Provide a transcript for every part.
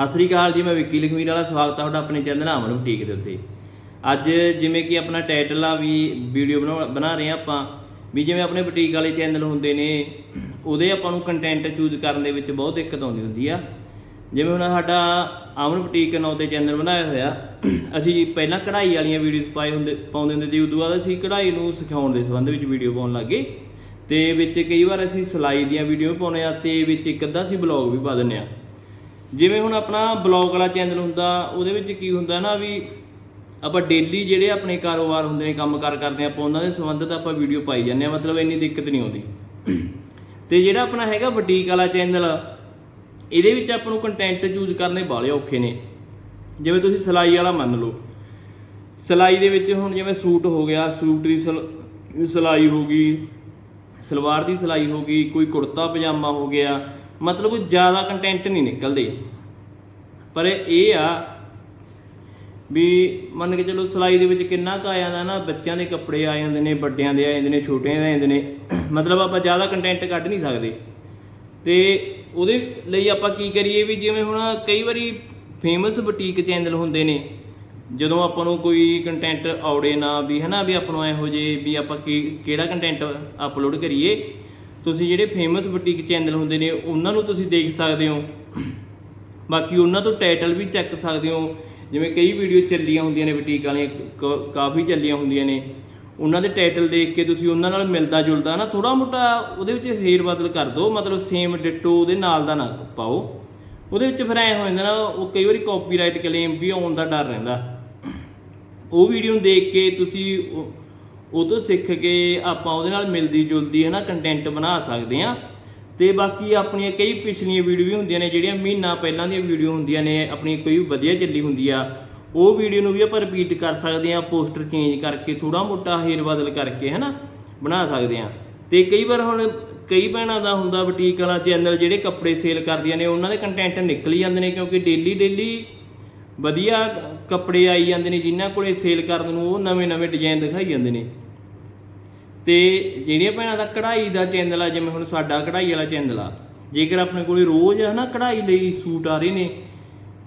ਸਤਿ ਸ੍ਰੀ ਅਕਾਲ ਜੀ, ਮੈਂ ਵਿੱਕੀ ਲਖਮੀਰ ਵਾਲਾ, ਸਵਾਗਤ ਹੈ ਤੁਹਾਡਾ ਆਪਣੇ ਚੈਨਲ ਅਮਨ ਬੁਟੀਕ ਦੇ ਉੱਤੇ। ਅੱਜ ਜਿਵੇਂ ਕਿ ਆਪਣਾ ਟਾਈਟਲ ਆ ਵੀ ਵੀਡੀਓ ਬਣਾ ਬਣਾ ਰਹੇ ਆ ਆਪਾਂ, ਵੀ ਜਿਵੇਂ ਆਪਣੇ ਬੁਟੀਕ ਵਾਲੇ ਚੈਨਲ ਹੁੰਦੇ ਨੇ, ਉਹਦੇ ਆਪਾਂ ਨੂੰ ਕੰਟੈਂਟ ਚੂਜ਼ ਕਰਨ ਦੇ ਵਿੱਚ ਬਹੁਤ ਦਿੱਕਤ ਆਉਂਦੀ ਹੁੰਦੀ ਆ। ਜਿਵੇਂ ਹੁਣ ਸਾਡਾ ਅਮਨ ਬੁਟੀਕ ਨਾਂ ਤੇ ਚੈਨਲ ਬਣਾਇਆ ਹੋਇਆ, ਅਸੀਂ ਪਹਿਲਾਂ ਕਢਾਈ ਵਾਲੀਆਂ ਵੀਡੀਓਜ਼ ਪਾਏ ਹੁੰਦੇ, ਪਾਉਂਦੇ ਹੁੰਦੇ ਸੀ, ਉਦੋਂ ਬਾਅਦ ਅਸੀਂ ਕਢਾਈ ਨੂੰ ਸਿਖਾਉਣ ਦੇ ਸੰਬੰਧ ਵਿੱਚ ਵੀਡੀਓ ਪਾਉਣ ਲੱਗੇ ਤੇ ਵਿੱਚ ਕਈ ਵਾਰ ਅਸੀਂ ਸਿਲਾਈ ਦੀਆਂ ਵੀਡੀਓ ਪਾਉਂਦੇ ਆ ਤੇ ਵਿੱਚ ਇੱਕ ਅੱਧਾ ਅਸੀਂ ਬਲੌਗ ਵੀ ਪਾ ਦਿੰਦੇ ਆ ਜਿਵੇਂ ਹੁਣ ਆਪਣਾ ਬਲੌਗ ਵਾਲਾ ਚੈਨਲ ਹੁੰਦਾ, ਉਹਦੇ ਵਿੱਚ ਕੀ ਹੁੰਦਾ ਨਾ ਵੀ ਆਪਾਂ ਡੇਲੀ ਜਿਹੜੇ ਆਪਣੇ ਕਾਰੋਬਾਰ ਹੁੰਦੇ ਨੇ ਕੰਮਕਾਰ ਕਰਦੇ ਆ ਆਪਾਂ ਉਹਨਾਂ ਦੇ ਸੰਬੰਧਿਤ ਆਪਾਂ ਵੀਡੀਓ ਪਾਈ ਜਾਂਦੇ ਆ ਮਤਲਬ ਇੰਨੀ ਦਿੱਕਤ ਨਹੀਂ ਆਉਂਦੀ। ਤੇ ਜਿਹੜਾ ਆਪਣਾ ਹੈਗਾ ਬੁਟੀਕ ਵਾਲਾ ਚੈਨਲ, ਇਹਦੇ ਵਿੱਚ ਆਪਾਂ ਨੂੰ ਕੰਟੈਂਟ ਚੂਜ਼ ਕਰਨੇ ਬਾਲੇ ਔਖੇ ਨੇ। ਜਿਵੇਂ ਤੁਸੀਂ ਸਿਲਾਈ ਵਾਲਾ ਮੰਨ ਲਓ। ਸਿਲਾਈ ਦੇ ਵਿੱਚ ਹੁਣ ਜਿਵੇਂ ਸੂਟ ਹੋ ਗਿਆ, ਸੂਟ ਦੀ ਸਿਲ- ਸਿਲਾਈ ਹੋ ਗਈ, ਸਲਵਾਰ ਦੀ ਸਿਲਾਈ ਹੋ ਗਈ, ਕੋਈ ਕੁੜਤਾ ਪਜਾਮਾ ਹੋ ਗਿਆ ਮਤਲਬ ਕੋਈ ਜ਼ਿਆਦਾ ਕੰਟੈਂਟ ਨਹੀਂ ਨਿਕਲਦੇ। ਪਰ ਇਹ ਆ ਵੀ ਮੰਨ ਕੇ ਚਲੋ ਸਿਲਾਈ ਦੇ ਵਿੱਚ ਕਿੰਨਾ ਕੁ ਆ ਜਾਂਦਾ ਨਾ, ਬੱਚਿਆਂ ਦੇ ਕੱਪੜੇ ਆ ਜਾਂਦੇ ਨੇ, ਵੱਡਿਆਂ ਦੇ ਆ ਜਾਂਦੇ ਨੇ, ਛੋਟਿਆਂ ਦੇ ਆ ਜਾਂਦੇ ਨੇ। ਮਤਲਬ ਆਪਾਂ ਜ਼ਿਆਦਾ ਕੰਟੈਂਟ ਕੱਢ ਨਹੀਂ ਸਕਦੇ। ਤੇ ਉਹਦੇ ਲਈ ਆਪਾਂ ਕੀ ਕਰੀਏ ਵੀ ਜਿਵੇਂ ਹੁਣ ਕਈ ਵਾਰੀ ਫੇਮਸ ਬੁਟੀਕ ਚੈਨਲ ਹੁੰਦੇ ਨੇ, ਜਦੋਂ ਆਪਾਂ ਨੂੰ ਕੋਈ ਕੰਟੈਂਟ ਆਉੜੇ ਨਾ ਵੀ ਹਨਾ, ਵੀ ਆਪਾਂ ਨੂੰ ਇਹੋ ਜੇ ਵੀ ਆਪਾਂ ਕੀ ਕਿਹੜਾ ਕੰਟੈਂਟ ਅਪਲੋਡ ਕਰੀਏ ਤੁਸੀਂ ਜਿਹੜੇ ਫੇਮਸ ਬੁਟੀਕ ਚੈਨਲ ਹੁੰਦੇ ਨੇ, ਉਹਨਾਂ ਨੂੰ ਤੁਸੀਂ ਦੇਖ ਸਕਦੇ ਹੋ। ਬਾਕੀ ਉਹਨਾਂ ਤੋਂ ਟਾਈਟਲ ਵੀ ਚੈੱਕ ਸਕਦੇ ਹੋ। ਜਿਵੇਂ ਕਈ ਵੀਡੀਓ ਚੱਲੀਆਂ ਹੁੰਦੀਆਂ ਨੇ ਬੁਟੀਕ ਵਾਲੀਆਂ, ਕ- ਕਾਫੀ ਚੱਲੀਆਂ ਹੁੰਦੀਆਂ ਨੇ। ਉਹਨਾਂ ਦੇ ਟਾਈਟਲ ਦੇਖ ਕੇ ਤੁਸੀਂ ਉਹਨਾਂ ਨਾਲ ਮਿਲਦਾ ਜੁਲਦਾ ਨਾ ਥੋੜਾ ਮੋਟਾ ਉਹਦੇ ਵਿੱਚ ਫੇਰ ਬਦਲ ਕਰ ਦਿਓ, ਮਤਲਬ ਸੇਮ ਡਿਟੋ ਉਹਦੇ ਨਾਲ ਦਾ ਨਾ ਪਾਓ। ਉਹਦੇ ਵਿੱਚ ਫਿਰ ਐ ਹੋ ਜਾਂਦਾ ਨਾ, ਉਹ ਕਈ ਵਾਰੀ ਕਾਪੀਰਾਈਟ ਕਲੇਮ ਵੀ ਆਉਣ ਦਾ ਡਰ ਰਹਿੰਦਾ। ਉਹ ਵੀਡੀਓ ਨੂੰ ਦੇਖ ਕੇ ਤੁਸੀਂ ਉਹ- ਤੋਂ ਸਿੱਖ ਕੇ ਆਪਾਂ ਉਹਦੇ ਨਾਲ ਮਿਲਦੀ ਜੁਲਦੀ ਹੈ ਨਾ ਕੰਟੈਂਟ ਬਣਾ ਸਕਦੇ ਆ ਤੇ ਬਾਕੀ ਆਪਣੀਆਂ ਕਈ ਪਿਛਲੀਆਂ ਵੀਡੀਓ ਵੀ ਹੁੰਦੀਆਂ ਨੇ, ਜਿਹੜੀਆਂ ਮਹੀਨਾ ਪਹਿਲਾਂ ਦੀਆਂ ਵੀਡੀਓ ਹੁੰਦੀਆਂ ਨੇ, ਆਪਣੀ ਕੋਈ ਵਧੀਆ ਚੱਲੀ ਹੁੰਦੀ ਆ, ਉਹ ਵੀਡੀਓ ਨੂੰ ਵੀ ਆਪਾਂ ਰਿਪੀਟ ਕਰ ਸਕਦੇ ਆ ਪੋਸਟਰ ਚੇਂਜ ਕਰਕੇ ਥੋੜਾ ਮੋਟਾ ਹੇਰ ਬਦਲ ਕਰਕੇ, ਹੈ ਨਾ, ਬਣਾ ਸਕਦੇ ਆ ਤੇ ਕਈ ਵਾਰ ਹੁਣ ਕਈ ਭੈਣਾਂ ਦਾ ਹੁੰਦਾ ਬੁਟੀਕ ਵਾਲਾ ਚੈਨਲ ਜਿਹੜੇ ਕੱਪੜੇ ਸੇਲ ਕਰਦੀਆਂ ਨੇ, ਉਹਨਾਂ ਦੇ ਕੰਟੈਂਟ ਨਿਕਲ ਜਾਂਦੇ ਨੇ, ਕਿਉਂਕਿ ਡੇਲੀ ਡੇਲੀ ਵਧੀਆ ਕੱਪੜੇ ਆਈ ਜਾਂਦੇ ਨੇ, ਜਿਨ੍ਹਾਂ ਕੋਲੇ ਸੇਲ ਕਰਨ ਨੂੰ ਉਹ ਨਵੇਂ-ਨਵੇਂ ਡਿਜ਼ਾਈਨ ਦਿਖਾਈ ਜਾਂਦੇ ਨੇ। ਤੇ ਜਿਹੜੀਆਂ ਭੈਣਾਂ ਦਾ ਕਢਾਈ ਦਾ ਚੈਨਲ ਆ, ਜਿਵੇਂ ਹੁਣ ਸਾਡਾ ਕਢਾਈ ਵਾਲਾ ਚੈਨਲ ਆ, ਜੇਕਰ ਆਪਣੇ ਕੋਲੇ ਰੋਜ਼ ਹਨਾ ਕਢਾਈ ਲਈ ਸੂਟ ਆ ਰਹੇ ਨੇ,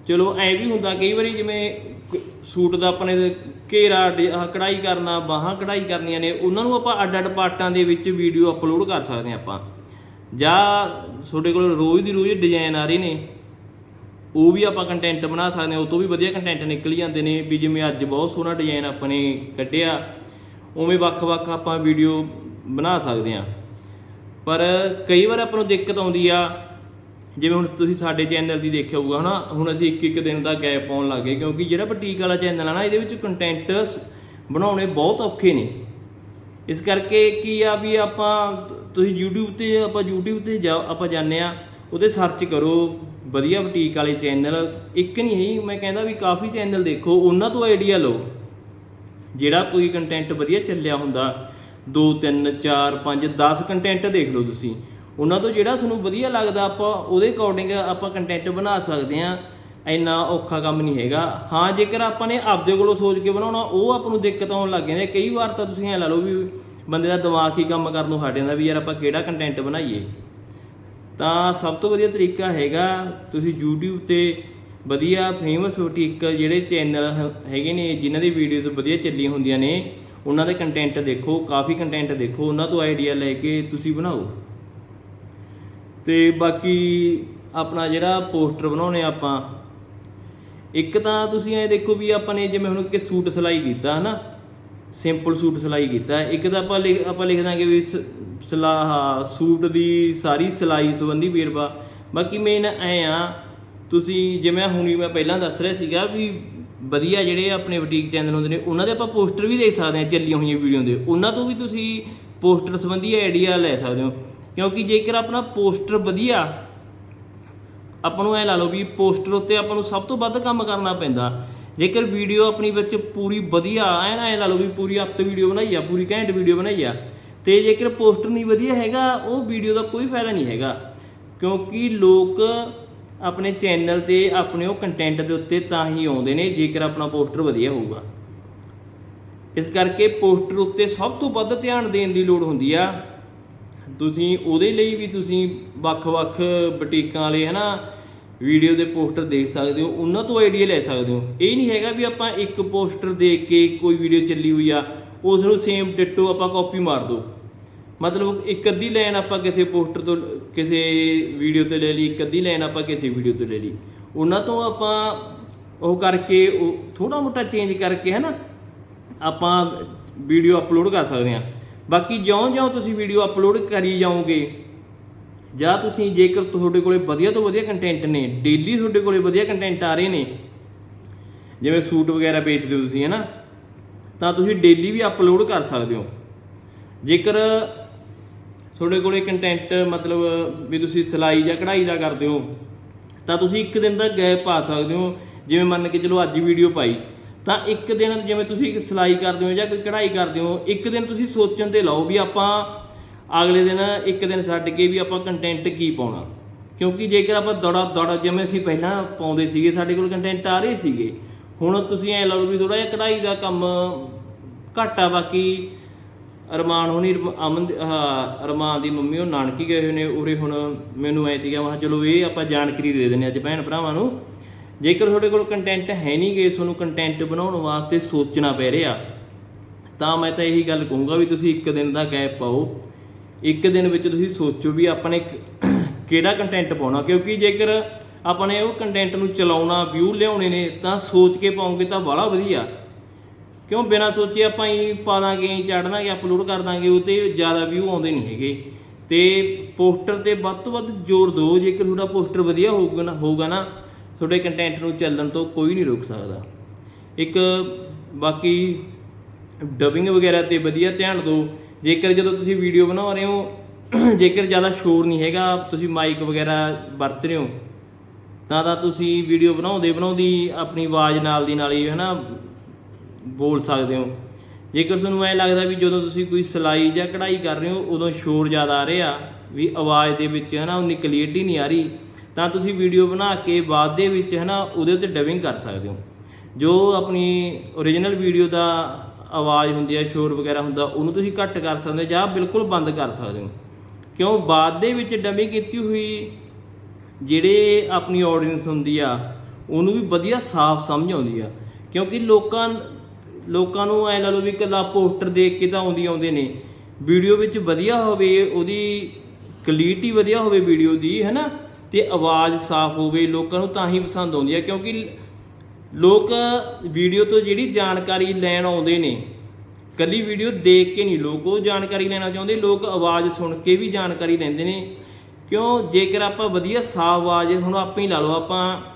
ਚਲੋ ਐ ਵੀ ਹੁੰਦਾ ਕਈ ਵਾਰੀ ਜਿਵੇਂ ਕ- ਸੂਟ ਦਾ ਆਪਣੇ ਘੇਰਾ ਕਢਾਈ ਕਰਨਾ, ਬਾਹਾਂ ਕਢਾਈ ਕਰਨੀਆਂ ਨੇ, ਉਹਨਾਂ ਨੂੰ ਆਪਾਂ ਅੱਡ-ਅੱਡ ਪਾਰਟਾਂ ਦੇ ਵਿੱਚ ਵੀਡੀਓ ਅਪਲੋਡ ਕਰ ਸਕਦੇ ਹਾਂ ਆਪਾਂ। ਜਾਂ ਤੁਹਾਡੇ ਕੋਲ ਰੋਜ਼ ਦੀ ਰੋਜ਼ ਡਿਜ਼ਾਈਨ ਆ ਰਹੇ ਨੇ, ਉਹ ਵੀ ਆਪਾਂ ਕੰਟੈਂਟ ਬਣਾ ਸਕਦੇ ਹਾਂ, ਉਹ ਤੋਂ ਵੀ ਵਧੀਆ ਕੰਟੈਂਟ ਨਿਕਲ ਜਾਂਦੇ ਨੇ, ਵੀ ਜਿਵੇਂ ਅੱਜ ਬਹੁਤ ਸੋਹਣਾ ਡਿਜ਼ਾਈਨ ਆਪਾਂ ਨੇ ਕੱਢਿਆ। ਉਵੇਂ ਵੱਖ-ਵੱਖ ਆਪਾਂ ਵੀਡੀਓ ਬਣਾ ਸਕਦੇ ਹਾਂ। ਪਰ ਕਈ ਵਾਰ ਆਪਾਂ ਨੂੰ ਦਿੱਕਤ ਆਉਂਦੀ ਆ, ਜਿਵੇਂ ਹੁਣ ਤੁਸੀਂ ਸਾਡੇ ਚੈਨਲ ਦੀ ਦੇਖਿਆ ਹੋਊਗਾ, ਹਨਾ? ਹੁਣ ਅਸੀਂ ਇੱਕ ਇੱਕ ਦਿਨ ਦਾ ਗੈਪ ਪਾਉਣ ਲੱਗ ਗਏ, ਕਿਉਂਕਿ ਜਿਹੜਾ ਬੁਟੀਕ ਵਾਲਾ ਚੈਨਲ ਆ ਨਾ, ਇਹਦੇ ਵਿੱਚ ਕੰਟੈਂਟ ਬਣਾਉਣੇ ਬਹੁਤ ਔਖੇ ਨੇ। ਇਸ ਕਰਕੇ ਕੀ ਆ ਵੀ ਆਪਾਂ, ਤੁਸੀਂ YouTube ਤੇ, ਆਪਾਂ YouTube ਤੇ ਜਾ, ਆਪਾਂ ਜਾਂਦੇ ਆ ਉਹਦੇ ਸਰਚ ਕਰੋ, ਵਧੀਆ ਬੁਟੀਕ ਵਾਲੇ ਚੈਨਲ ਇੱਕ ਨਹੀਂ ਹੈ ਮੈਂ ਕਹਿੰਦਾ ਵੀ ਕਾਫੀ ਚੈਨਲ ਦੇਖੋ, ਉਹਨਾਂ ਤੋਂ ਆਈਡੀਆ ਲਓ। ਜਿਹੜਾ ਕੋਈ ਕੰਟੈਂਟ ਵਧੀਆ ਚੱਲਿਆ ਹੁੰਦਾ 2 3 4 5 10 ਕੰਟੈਂਟ ਦੇਖ ਲਓ ਤੁਸੀਂ। ਉਹਨਾਂ ਤੋਂ ਜਿਹੜਾ ਤੁਹਾਨੂੰ ਵਧੀਆ ਲੱਗਦਾ, ਆਪਾਂ ਉਹਦੇ ਅਕੋਰਡਿੰਗ ਆਪਾਂ ਕੰਟੈਂਟ ਬਣਾ ਸਕਦੇ ਆ ਇੰਨਾ ਔਖਾ ਕੰਮ ਨਹੀਂ ਹੈਗਾ। ਹਾਂ, ਜੇਕਰ ਆਪਾਂ ਨੇ ਆਪਦੇ ਕੋਲੋਂ ਸੋਚ ਕੇ ਬਣਾਉਣਾ, ਉਹ ਆਪਾਂ ਨੂੰ ਦਿੱਕਤ ਆਉਣ ਲੱਗ ਜਾਂਦੀ ਹੈ। ਕਈ ਵਾਰ ਤਾਂ ਤੁਸੀਂ ਐ ਲਾ ਲਓ ਵੀ ਬੰਦੇ ਦਾ ਦਿਮਾਗ ਹੀ ਕੰਮ ਕਰਨ ਨੂੰ ਹਟ ਜਾਂਦਾ ਵੀ ਯਾਰ ਆਪਾਂ ਕਿਹੜਾ ਕੰਟੈਂਟ ਬਣਾਈਏ। ਤਾਂ ਸਭ ਤੋਂ ਵਧੀਆ ਤਰੀਕਾ ਹੈਗਾ, ਤੁਸੀਂ YouTube ਤੇ ਵਧੀਆ ਫੇਮਸ ਬੁਟੀਕ ਜਿਹੜੇ ਚੈਨਲ ਹੈਗੇ ਨੇ, ਜਿਨ੍ਹਾਂ ਦੀ ਵੀਡੀਓਜ਼ ਵਧੀਆ ਚੱਲੀਆਂ ਹੁੰਦੀਆਂ ਨੇ, ਉਹਨਾਂ ਦੇ ਕੰਟੈਂਟ ਦੇਖੋ, ਕਾਫੀ ਕੰਟੈਂਟ ਦੇਖੋ, ਉਹਨਾਂ ਤੋਂ ਆਈਡੀਆ ਲੈ ਕੇ ਤੁਸੀਂ ਬਣਾਓ। ਤੇ ਬਾਕੀ ਆਪਣਾ ਜਿਹੜਾ ਪੋਸਟਰ ਬਣਾਉਣੇ ਆਪਾਂ, ਇੱਕ ਤਾਂ ਤੁਸੀਂ ਐ ਦੇਖੋ ਵੀ ਆਪਾਂ ਨੇ ਜਿਵੇਂ ਹੁਣ ਕਿ ਸੂਟ ਸਿਲਾਈ ਕੀਤਾ, ਹਨਾ? ਸਿੰਪਲ ਸੂਟ ਸਿਲਾਈ ਕੀਤਾ, ਇੱਕ ਤਾਂ ਆਪਾਂ ਲਿਖ ਆਪਾਂ ਲਿਖ ਦਾਂਗੇ ਵੀ ਸ- ਸਲਾਹ, ਸੂਟ ਦੀ ਸਾਰੀ ਸਿਲਾਈ ਸੰਬੰਧੀ ਵੇਰਵਾ, ਬਾਕੀ ਮੇਨ ਐ ਆ ਤੁਸੀਂ ਜਿਵੇਂ ਹੁਣੀ ਮੈਂ ਪਹਿਲਾਂ ਦੱਸ ਰਿਹਾ ਸੀਗਾ ਵੀ ਵਧੀਆ ਜਿਹੜੇ ਆਪਣੇ ਬੁਟੀਕ ਚੈਨਲ ਹੁੰਦੇ ਨੇ, ਉਹਨਾਂ ਦੇ ਆਪਾਂ ਪੋਸਟਰ ਵੀ ਦੇਖ ਸਕਦੇ ਹਾਂ, ਚੱਲੀਆਂ ਹੋਈਆਂ ਵੀਡੀਓ ਦੇ। ਉਹਨਾਂ ਤੋਂ ਵੀ ਤੁਸੀਂ ਪੋਸਟਰ ਸੰਬੰਧੀ ਆਈਡੀਆ ਲੈ ਸਕਦੇ ਹੋ। ਕਿਉਂਕਿ ਜੇਕਰ ਆਪਣਾ ਪੋਸਟਰ ਵਧੀਆ, ਆਪਾਂ ਨੂੰ ਐ ਲਾ ਲਓ ਵੀ ਪੋਸਟਰ ਉੱਤੇ ਆਪਾਂ ਨੂੰ ਸਭ ਤੋਂ ਵੱਧ ਕੰਮ ਕਰਨਾ ਪੈਂਦਾ। ਜੇਕਰ ਵੀਡੀਓ ਆਪਣੀ ਵਿੱਚ ਪੂਰੀ ਵਧੀਆ, ਐ ਨਾ ਐ ਲਾ ਲਓ ਵੀ ਪੂਰੀ ਹਫ਼ਤੇ ਵੀਡੀਓ ਬਣਾਈ ਆ, ਪੂਰੀ ਘੈਂਟ ਵੀਡੀਓ ਬਣਾਈ ਆ, ਤੇ ਜੇਕਰ ਪੋਸਟਰ ਨਹੀਂ ਵਧੀਆ ਹੈਗਾ, ਉਹ ਵੀਡੀਓ ਦਾ ਕੋਈ ਫਾਇਦਾ ਨਹੀਂ ਹੈਗਾ। ਕਿਉਂਕਿ ਲੋਕ ਆਪਣੇ ਚੈਨਲ ਤੇ ਆਪਣੇ ਉਹ ਕੰਟੈਂਟ ਦੇ ਉੱਤੇ ਤਾਂ ਹੀ ਆਉਂਦੇ ਨੇ, ਜੇਕਰ ਆਪਣਾ ਪੋਸਟਰ ਵਧੀਆ ਹੋਊਗਾ। ਇਸ ਕਰਕੇ ਪੋਸਟਰ ਉੱਤੇ ਸਭ ਤੋਂ ਵੱਧ ਧਿਆਨ ਦੇਣ ਦੀ ਲੋੜ ਹੁੰਦੀ ਆ। ਤੁਸੀਂ ਉਹਦੇ ਲਈ ਵੀ ਤੁਸੀਂ ਵੱਖ-ਵੱਖ ਬੁਟੀਕਾਂ ਵਾਲੇ, ਹਨਾ ਵੀਡੀਓ ਦੇ ਪੋਸਟਰ ਦੇਖ ਸਕਦੇ ਹੋ, ਉਹਨਾਂ ਤੋਂ ਆਈਡੀਆ ਲੈ ਸਕਦੇ ਹੋ। ਇਹ ਨਹੀਂ ਹੈਗਾ ਵੀ ਆਪਾਂ ਇੱਕ ਪੋਸਟਰ ਦੇਖ ਕੇ ਕੋਈ ਵੀਡੀਓ ਚੱਲੀ ਹੋਈ ਆ ਉਸ ਨੂੰ ਸੇਮ ਡਿਟੋ ਆਪਾਂ ਕਾਪੀ ਮਾਰ ਦੋ। ਮਤਲਬ ਇੱਕ ਅੱਧੀ ਲਾਈਨ ਆਪਾਂ ਕਿਸੇ ਪੋਸਟਰ ਤੋਂ, ਕਿਸੇ ਵੀਡੀਓ ਤੇ ਲੈ ਲਈ, ਇੱਕ ਅੱਧੀ ਲਾਈਨ ਆਪਾਂ ਕਿਸੇ ਵੀਡੀਓ ਤੋਂ ਲੈ ਲਈ। ਉਹਨਾਂ ਤੋਂ ਆਪਾਂ ਉਹ ਕਰਕੇ, ਉਹ ਥੋੜਾ ਮੋਟਾ ਚੇਂਜ ਕਰਕੇ ਹੈ ਨਾ ਆਪਾਂ ਵੀਡੀਓ ਅਪਲੋਡ ਕਰ ਸਕਦੇ ਹਾਂ। ਬਾਕੀ ਜਿਉਂ-ਜਿਉਂ ਤੁਸੀਂ ਵੀਡੀਓ ਅਪਲੋਡ ਕਰੀ ਜਾਓਗੇ, ਜਾਂ ਤੁਸੀਂ ਜੇਕਰ ਤੁਹਾਡੇ ਕੋਲੇ ਵਧੀਆ ਤੋਂ ਵਧੀਆ ਕੰਟੈਂਟ ਨੇ ਡੇਲੀ ਤੁਹਾਡੇ ਕੋਲੇ ਵਧੀਆ ਕੰਟੈਂਟ ਆ ਰਹੇ ਨੇ, ਜਿਵੇਂ ਸੂਟ ਵਗੈਰਾ ਵੇਚਦੇ ਹੋ ਤੁਸੀਂ ਹੈ ਨਾ ਤਾਂ ਤੁਸੀਂ ਡੇਲੀ ਵੀ ਅਪਲੋਡ ਕਰ ਸਕਦੇ ਹੋ। ਜੇਕਰ ਤੁਹਾਡੇ ਕੋਲੇ ਕੰਟੈਂਟ ਮਤਲਬ ਵੀ ਤੁਸੀਂ ਸਿਲਾਈ ਜਾਂ ਕਢਾਈ ਦਾ ਕਰਦੇ ਹੋ, ਤਾਂ ਤੁਸੀਂ ਇੱਕ ਦਿਨ ਦਾ ਗੈਪ ਪਾ ਸਕਦੇ ਹੋ। ਜਿਵੇਂ ਮੰਨ ਕੇ ਚਲੋ ਅੱਜ ਵੀਡੀਓ ਪਾਈ, ਤਾਂ ਇੱਕ ਦਿਨ ਜਿਵੇਂ ਤੁਸੀਂ ਸਿਲਾਈ ਕਰਦੇ ਹੋ ਜਾਂ ਕੋਈ ਕਢਾਈ ਕਰਦੇ ਹੋ, ਇੱਕ ਦਿਨ ਤੁਸੀਂ ਸੋਚਣ ਤੇ ਲਾਓ ਵੀ ਆਪਾਂ ਅਗਲੇ ਦਿਨ ਇੱਕ ਦਿਨ ਛੱਡ ਕੇ ਵੀ ਆਪਾਂ ਕੰਟੈਂਟ ਕੀ ਪਾਉਣਾ। ਕਿਉਂਕਿ ਜੇਕਰ ਆਪਾਂ ਦੌੜਾ ਦੌੜਾ ਜਿਵੇਂ ਅਸੀਂ ਪਹਿਲਾਂ ਪਾਉਂਦੇ ਸੀਗੇ, ਸਾਡੇ ਕੋਲ ਕੰਟੈਂਟ ਆ ਰਹੇ ਸੀਗੇ, ਹੁਣ ਤੁਸੀਂ ਐ ਲਓ ਵੀ ਥੋੜਾ ਜਿਹਾ ਕਢਾਈ ਦਾ ਕੰਮ ਘੱਟ ਆ, ਬਾਕੀ ਅਰਮਾਨ ਹੁਣੀ ਅਮਨ ਦੀ- ਅਰਮਾਨ ਦੀ ਮੰਮੀ ਉਹ ਨਾਨਕੀ ਗਏ ਹੋਏ ਨੇ ਉਰੇ ਹੁਣ ਮੈਨੂੰ ਐ ਤੀਗਾ ਮੈਂ ਕਿਹਾ ਚਲੋ ਇਹ ਆਪਾਂ ਜਾਣਕਾਰੀ ਦੇ ਦਿੰਦੇ ਹਾਂ ਅੱਜ ਭੈਣ ਭਰਾਵਾਂ ਨੂੰ। ਜੇਕਰ ਤੁਹਾਡੇ ਕੋਲ ਕੰਟੈਂਟ ਹੈ ਨਹੀਂ ਗਏ ਤੁਹਾਨੂੰ ਕੰਟੈਂਟ ਬਣਾਉਣ ਵਾਸਤੇ ਸੋਚਣਾ ਪੈ ਰਿਹਾ, ਤਾਂ ਮੈਂ ਤਾਂ ਇਹੀ ਗੱਲ ਕਹੂੰਗਾ ਵੀ ਤੁਸੀਂ ਇੱਕ ਦਿਨ ਦਾ ਗੈਪ ਪਾਓ। ਇੱਕ ਦਿਨ ਵਿੱਚ ਤੁਸੀਂ ਸੋਚੋ ਵੀ ਆਪਣੇ ਕ- ਕਿਹੜਾ ਕੰਟੈਂਟ ਪਾਉਣਾ, ਕਿਉਂਕਿ ਜੇਕਰ ਆਪਣੇ ਉਹ ਕੰਟੈਂਟ ਨੂੰ ਚਲਾਉਣਾ ਵਿਊ ਲਿਆਉਣੇ ਨੇ, ਤਾਂ ਸੋਚ ਕੇ ਪਾਉਂਗੇ ਤਾਂ ਬੜਾ ਵਧੀਆ। ਕਿਉਂ ਬਿਨਾਂ ਸੋਚੇ ਆਪਾਂ ਹੀ ਪਾ ਦਾਂਗੇ ਚੜ ਦਾਂਗੇ ਅਪਲੋਡ ਕਰ ਦਾਂਗੇ, ਉਹ ਤੇ ਜ਼ਿਆਦਾ ਵਿਊ ਆਉਂਦੇ ਨਹੀਂ ਹੈਗੇ। ਤੇ ਪੋਸਟਰ ਤੇ ਵੱਧ ਤੋਂ ਵੱਧ ਜ਼ੋਰ ਦਿਓ, ਜੇਕਰ ਤੁਹਾਡਾ ਪੋਸਟਰ ਵਧੀਆ ਹੋਊਗਾ ਨਾ ਹੋਊਗਾ ਨਾ, ਤੁਹਾਡੇ ਕੰਟੈਂਟ ਨੂੰ ਚੱਲਣ ਤੋਂ ਕੋਈ ਨਹੀਂ ਰੋਕ ਸਕਦਾ। ਇੱਕ ਬਾਕੀ ਡਬਿੰਗ ਵਗੈਰਾ ਤੇ ਵਧੀਆ ਧਿਆਨ ਦਿਓ। ਜੇਕਰ ਜਦੋਂ ਤੁਸੀਂ ਵੀਡੀਓ ਬਣਾ ਰਹੇ ਹੋ, ਜੇਕਰ ਜ਼ਿਆਦਾ ਸ਼ੋਰ ਨਹੀਂ ਹੈਗਾ ਤੁਸੀਂ ਮਾਈਕ ਵਗੈਰਾ ਵਰਤ ਰਹੇ ਹੋ, ਤਾਂ ਤਾਂ ਤੁਸੀਂ ਵੀਡੀਓ ਬਣਾਉਂਦੇ ਬਣਾਉਂਦੀ ਆਪਣੀ ਆਵਾਜ਼ ਨਾਲ ਦੀ ਨਾਲ ਹੀ ਹੈ ਨਾ ਬੋਲ ਸਕਦੇ ਹੋ। ਜੇਕਰ ਤੁਹਾਨੂੰ ਐ ਲੱਗਦਾ ਵੀ ਜਦੋਂ ਤੁਸੀਂ ਕੋਈ ਸਿਲਾਈ ਜਾਂ ਕਢਾਈ ਕਰ ਰਹੇ ਹੋ, ਉਦੋਂ ਸ਼ੋਰ ਜ਼ਿਆਦਾ ਆ ਰਿਹਾ, ਵੀ ਆਵਾਜ਼ ਦੇ ਵਿੱਚ ਹੈ ਨਾ ਉਨੀ ਕਲੀਅਰਟੀ ਨਹੀਂ ਆ ਰਹੀ, ਤਾਂ ਤੁਸੀਂ ਵੀਡੀਓ ਬਣਾ ਕੇ ਬਾਅਦ ਦੇ ਵਿੱਚ ਹੈ ਨਾ ਉਹਦੇ ਉੱਤੇ ਡਬਿੰਗ ਕਰ ਸਕਦੇ ਹੋ। ਜੋ ਆਪਣੀ ਓਰੀਜਨਲ ਵੀਡੀਓ ਦਾ ਆਵਾਜ਼ ਹੁੰਦੀ ਹੈ ਸ਼ੋਰ ਵਗੈਰਾ ਹੁੰਦਾ, ਉਹਨੂੰ ਤੁਸੀਂ ਘੱਟ ਕਰ ਸਕਦੇ ਹੋ ਜਾਂ ਬਿਲਕੁਲ ਬੰਦ ਕਰ ਸਕਦੇ ਹੋ। ਕਿਉਂ? ਬਾਅਦ ਦੇ ਵਿੱਚ ਡਬਿੰਗ ਕੀਤੀ ਹੋਈ ਜਿਹੜੇ ਆਪਣੀ ਆਡੀਅנס ਹੁੰਦੀ ਆ, ਉਹਨੂੰ ਵੀ ਵਧੀਆ ਸਾਫ਼ ਸਮਝ ਆਉਂਦੀ ਆ। ਕਿਉਂਕਿ ਲੋਕਾਂ ਲੋਕਾਂ ਨੂੰ ਐ ਲਾ ਲਓ ਵੀ ਇਕੱਲਾ ਪੋਸਟਰ ਦੇਖ ਕੇ ਤਾਂ ਆਉਂਦੀ ਆਉਂਦੇ ਨੇ। ਵੀਡੀਓ ਵਿੱਚ ਵਧੀਆ ਹੋਵੇ, ਉਹਦੀ ਕੁਆਲਿਟੀ ਵਧੀਆ ਹੋਵੇ ਵੀਡੀਓ ਦੀ, ਹੈਨਾ? ਤੇ ਆਵਾਜ਼ ਸਾਫ਼ ਹੋਵੇ, ਲੋਕਾਂ ਨੂੰ ਤਾਂ ਹੀ ਪਸੰਦ ਆਉਂਦੀ ਹੈ ਕਿਉਂਕਿ ਲੋਕ ਵੀਡੀਓ ਤੋਂ ਜਿਹੜੀ ਜਾਣਕਾਰੀ ਲੈਣ ਆਉਂਦੇ ਨੇ, ਕੱਲੀ ਵੀਡੀਓ ਦੇਖ ਕੇ ਨਹੀਂ ਲੋਕ ਉਹ ਜਾਣਕਾਰੀ ਲੈਣਾ ਚਾਹੁੰਦੇ, ਲੋਕ ਆਵਾਜ਼ ਸੁਣ ਕੇ ਵੀ ਜਾਣਕਾਰੀ ਲੈਂਦੇ ਨੇ। ਕਿਉਂ? ਜੇਕਰ ਆਪਾਂ ਵਧੀਆ ਸਾਫ਼ ਆਵਾਜ਼, ਹੁਣ ਆਪਾਂ ਹੀ ਲਾ ਲਓ, ਆਪਾਂ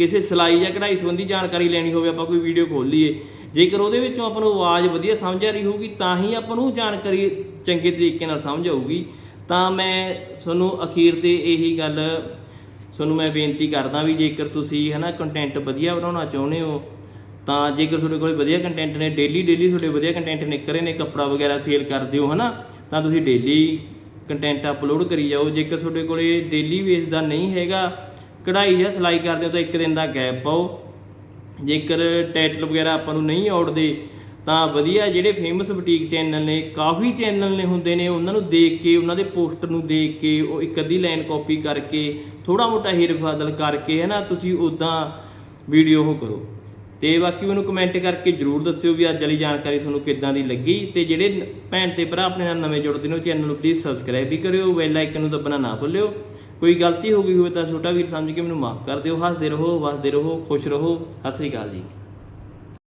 ਕਿਸੇ ਸਿਲਾਈ ਜਾਂ ਕਢਾਈ ਸੰਬੰਧੀ ਜਾਣਕਾਰੀ ਲੈਣੀ ਹੋਵੇ, ਆਪਾਂ ਕੋਈ ਵੀਡੀਓ ਖੋਲ ਲਈਏ। ਜੇਕਰ ਉਹਦੇ ਵਿੱਚੋਂ ਆਪਾਂ ਨੂੰ ਆਵਾਜ਼ ਵਧੀਆ ਸਮਝ ਆ ਰਹੀ ਹੋਊਗੀ, ਤਾਂ ਹੀ ਆਪਾਂ ਨੂੰ ਜਾਣਕਾਰੀ ਚੰਗੇ ਤਰੀਕੇ ਨਾਲ ਸਮਝ ਆਊਗੀ। ਤਾਂ ਮੈਂ ਤੁਹਾਨੂੰ ਅਖੀਰ ਤੇ ਇਹੀ ਗੱਲ ਤੁਹਾਨੂੰ ਮੈਂ ਬੇਨਤੀ ਕਰਦਾ ਵੀ ਜੇਕਰ ਤੁਸੀਂ ਹਨਾ ਕੰਟੈਂਟ ਵਧੀਆ ਬਣਾਉਣਾ ਚਾਹੁੰਦੇ ਹੋ, ਤਾਂ ਜੇਕਰ ਤੁਹਾਡੇ ਕੋਲ ਵਧੀਆ ਕੰਟੈਂਟ ਨੇ ਡੇਲੀ ਡੇਲੀ ਤੁਹਾਡੇ ਵਧੀਆ ਕੰਟੈਂਟ ਨਿਕਲ ਰਹੇ ਨੇ, ਕੱਪੜਾ ਵਗੈਰਾ ਸੇਲ ਕਰਦੇ ਹੋ ਹਨਾ, ਤਾਂ ਤੁਸੀਂ ਡੇਲੀ ਕੰਟੈਂਟ ਅਪਲੋਡ ਕਰੀ ਜਾਓ। ਜੇਕਰ ਤੁਹਾਡੇ ਕੋਲੇ ਡੇਲੀ ਬੇਸ ਦਾ ਨਹੀਂ ਹੈਗਾ ਕਢਾਈ ਜਾਂ ਸਿਲਾਈ ਕਰਦੇ ਹੋ ਤਾਂ ਇੱਕ ਦਿਨ ਦਾ ਗੈਪ ਪਾਓ। ਜੇਕਰ ਟਾਈਟਲ ਵਗੈਰਾ ਆਪਾਂ ਨੂੰ ਨਹੀਂ ਆਉੜਦੇ, ਤਾਂ ਵਧੀਆ ਜਿਹੜੇ ਫੇਮਸ ਬੁਟੀਕ ਚੈਨਲ ਨੇ, ਕਾਫੀ ਚੈਨਲ ਨੇ ਹੁੰਦੇ ਨੇ, ਉਹਨਾਂ ਨੂੰ ਦੇਖ ਕੇ, ਉਹਨਾਂ ਦੇ ਪੋਸਟਰ ਨੂੰ ਦੇਖ ਕੇ, ਉਹ ਇੱਕ ਅੱਧੀ ਲਾਈਨ ਕਾਪੀ ਕਰਕੇ ਥੋੜਾ ਮੋਟਾ ਹੀਰ ਬਦਲ ਕਰਕੇ, ਹੈ ਨਾ, ਤੁਸੀਂ ਉਦਾਂ ਵੀਡੀਓ ਉਹ ਕਰੋ। ਤੇ ਬਾਕੀ ਮੈਨੂੰ ਕਮੈਂਟ ਕਰਕੇ ਜਰੂਰ ਦੱਸਿਓ ਵੀ ਅੱਜ ਵਾਲੀ ਜਾਣਕਾਰੀ ਤੁਹਾਨੂੰ ਕਿੱਦਾਂ ਦੀ ਲੱਗੀ। ਤੇ ਜਿਹੜੇ ਭੈਣ ਤੇ ਭਰਾ ਆਪਣੇ ਨਾਲ ਨਵੇਂ ਜੁੜਦੇ ਨੇ, ਉਹ ਚੈਨਲ ਨੂੰ ਪਲੀਜ਼ ਸਬਸਕ੍ਰਾਈਬ ਵੀ ਕਰਿਓ ਬੈਲ ਆਈਕਨ ਨੂੰ ਦੱਬਣਾ ਨਾ ਭੁੱਲਿਓ। ਕੋਈ ਗਲਤੀ ਹੋ ਗਈ ਹੋਵੇ ਤਾਂ ਛੋਟਾ ਵੀਰ ਸਮਝ ਕੇ ਮੈਨੂੰ ਮਾਫ ਕਰ ਦਿਓ। ਹੱਸਦੇ ਰਹੋ, ਵਸਦੇ ਰਹੋ, ਖੁਸ਼ ਰਹੋ। ਸਤਿ ਸ੍ਰੀ ਅਕਾਲ ਜੀ।